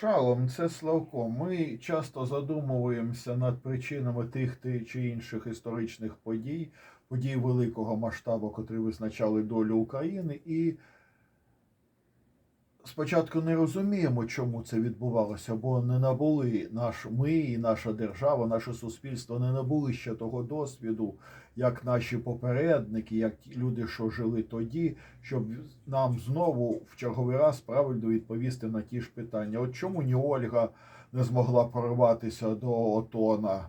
Шалом, це Славко. Ми часто задумуємося над причинами тих ти- чи інших історичних подій, подій великого масштабу, котрі визначали долю України, і спочатку не розуміємо, чому це відбувалося, бо не набули наш ми і наша держава, наше суспільство не набули ще того досвіду, як наші попередники, як люди, що жили тоді, щоб нам знову в черговий раз правильно відповісти на ті ж питання. От чому ні Ольга не змогла прорватися до Отона?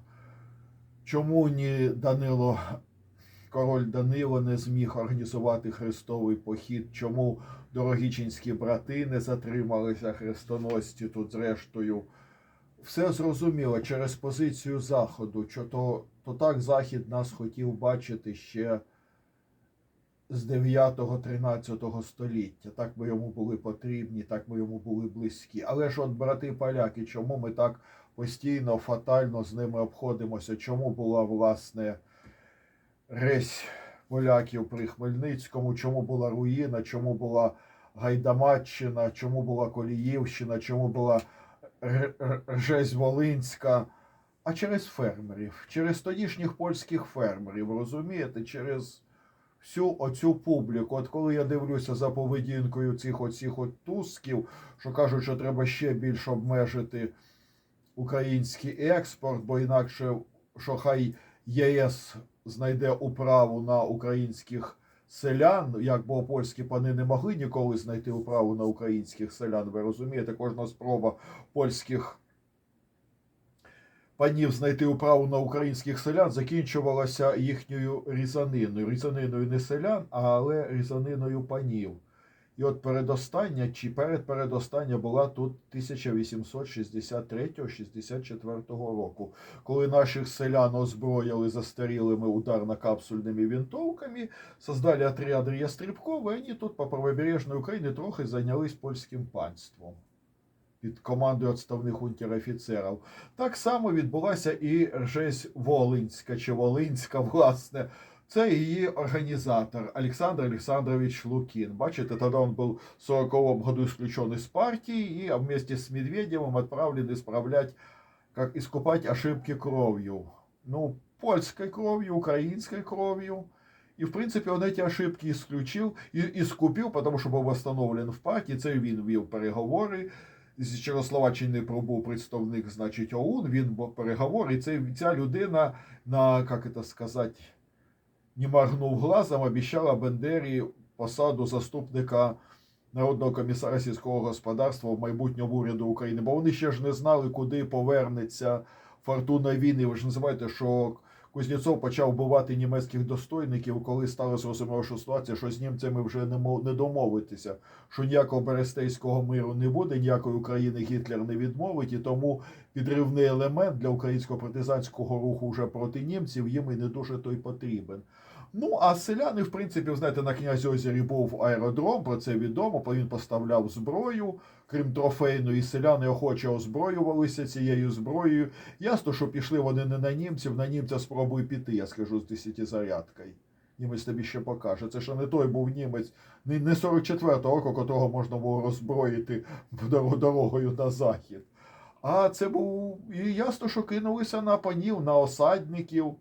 Чому ні Данило, король Данило не зміг організувати хрестовий похід? Чому дорогічинські брати не затрималися хрестоносці тут зрештою? Все зрозуміло через позицію Заходу, що то, то так Захід нас хотів бачити ще з 9-13 століття. Так ми йому були потрібні, так ми йому були близькі. Але ж от брати поляки, чому ми так постійно, фатально з ними обходимося? Чому була власне ресь поляків при Хмельницькому? Чому була руїна? Чому була Гайдамаччина? Чому була Коліївщина? Чому була Р- Р- Волинська? А через фермерів, через тодішніх польських фермерів, розумієте, через всю оцю публіку. От коли я дивлюся за поведінкою цих оцих от тусків, що кажуть, що треба ще більше обмежити український експорт, бо інакше що хай ЄС знайде управу на українських селян, як бо польські пани не могли ніколи знайти управу на українських селян. Ви розумієте, кожна спроба польських панів знайти управу на українських селян закінчувалася їхньою різаниною. Різаниною не селян, але різаниною панів. І от передостання чи передпередостання була тут 1863-64 року, коли наших селян озброїли застарілими ударно-капсульними винтовками, создали отряд Ястребкова, і вони тут по правобережній Україні трохи зайнялись польським панством під командою відставних унтер-офіцерів. Так само відбулася і Ржесь Волинська чи Волинська, власне. Це її організатор Олександр Олександрович Лукін. Бачите, тоді він був в 40 году исключен из партии и вместе с Медведевым отправлен исправлять, как искупать ошибки кровью. Ну, польской кровью, украинской кровью. И, в принципе, он эти ошибки исключил и искупил, потому что був восстановлен в партії. Це він вів переговори. З Чехословаччини пробув представник, значить, ОУН, він був переговори. І це, ця людина на, як це сказати, не моргнув глазом, обіцяла Бендері посаду заступника народного комісара сільського господарства в майбутньому уряду України. Бо вони ще ж не знали, куди повернеться фортуна війни. Ви ж не забувайте, що Кузнєцов почав вбивати німецьких достойників, коли стало зрозуміло, що ситуація, що з німцями вже не мов не домовитися, що ніякого Берестейського миру не буде, ніякої України Гітлер не відмовить, і тому підривний елемент для українського партизанського руху вже проти німців їм і не дуже той потрібен. Ну, а селяни, в принципі, знаєте, на князьозері був аеродром, про це відомо, бо він поставляв зброю, крім трофейної, селяни охоче озброювалися цією зброєю. Ясно, що пішли вони не на німців, на німця спробуй піти, я скажу, з десятизарядкою. Німець тобі ще покаже. Це ще не той був німець, не 44-го року, котрого можна було роззброїти дорогою на захід. А це був і ясно, що кинулися на панів, на осадників.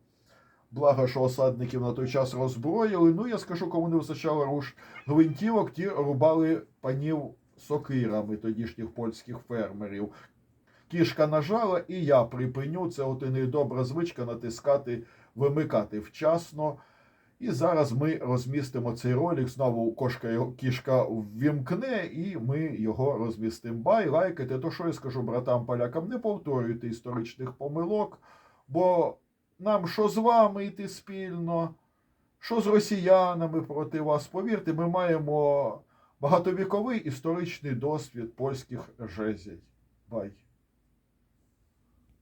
Благо, що осадників на той час роззброїли. Ну, я скажу, кому не вистачало руш гвинтівок, ті рубали панів сокирами тодішніх польських фермерів. Кішка нажала, і я припиню. Це от і недобра звичка натискати, вимикати вчасно. І зараз ми розмістимо цей ролик. Знову кошка кішка ввімкне, і ми його розмістимо. Бай, лайкайте. То що я скажу братам полякам, не повторюйте історичних помилок, бо нам що з вами йти спільно, що з росіянами проти вас. Повірте, ми маємо багатовіковий історичний досвід польських жезій. Бай.